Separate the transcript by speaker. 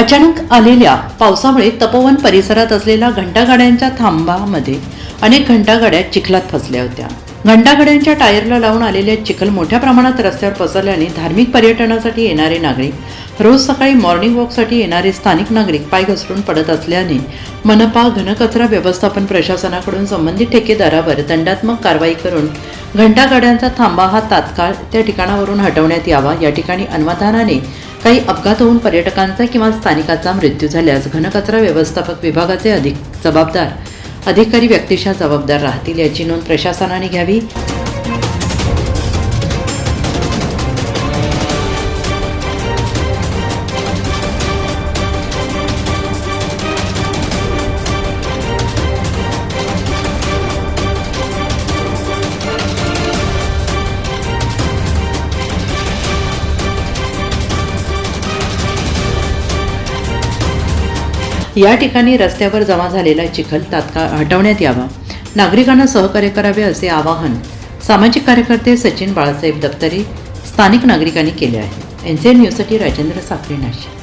Speaker 1: अचानक आलेल्या पावसामुळे तपोवन परिसरात असलेल्या घंटागाड्यांच्या थांबामध्ये अनेक घंटागाड्या चिखलात फसल्या होत्या. घंटागाड्यांच्या टायरला लावून आलेल्या चिखल मोठ्या प्रमाणात रस्त्यावर पसरल्याने धार्मिक पर्यटनासाठी येणारे नागरिक रोज सकाळी मॉर्निंग वॉकसाठी येणारे स्थानिक नागरिक पाय घसरून पडत असल्याने मनपा घनकचरा व्यवस्थापन प्रशासनाकडून संबंधित ठेकेदारावर दंडात्मक कारवाई करून घंटागाड्यांचा थांबा हा तात्काळ त्या ठिकाणावरून हटवण्यात यावा. या ठिकाणी अन्वधानाने काही अपघात होऊन पर्यटकांचा किंवा स्थानिकाचा मृत्यू झाल्यास घनकचरा व्यवस्थापक विभागाचे अधिक जबाबदार अधिकारी व्यक्तिशः जबाबदार राहतील याची नोंद प्रशासनाने घ्यावी. या ठिकाणी रस्त्यावर जमा झालेला चिखल तात्काळ हटवण्यात यावा. नागरिकांना सहकार्य करावे असे आवाहन सामाजिक कार्यकर्ते सचिन बाळासाहेब दप्तरे स्थानिक नागरिकांनी केले आहे. एन सी न्यूजसाठी राजेंद्र साखरे नाशिक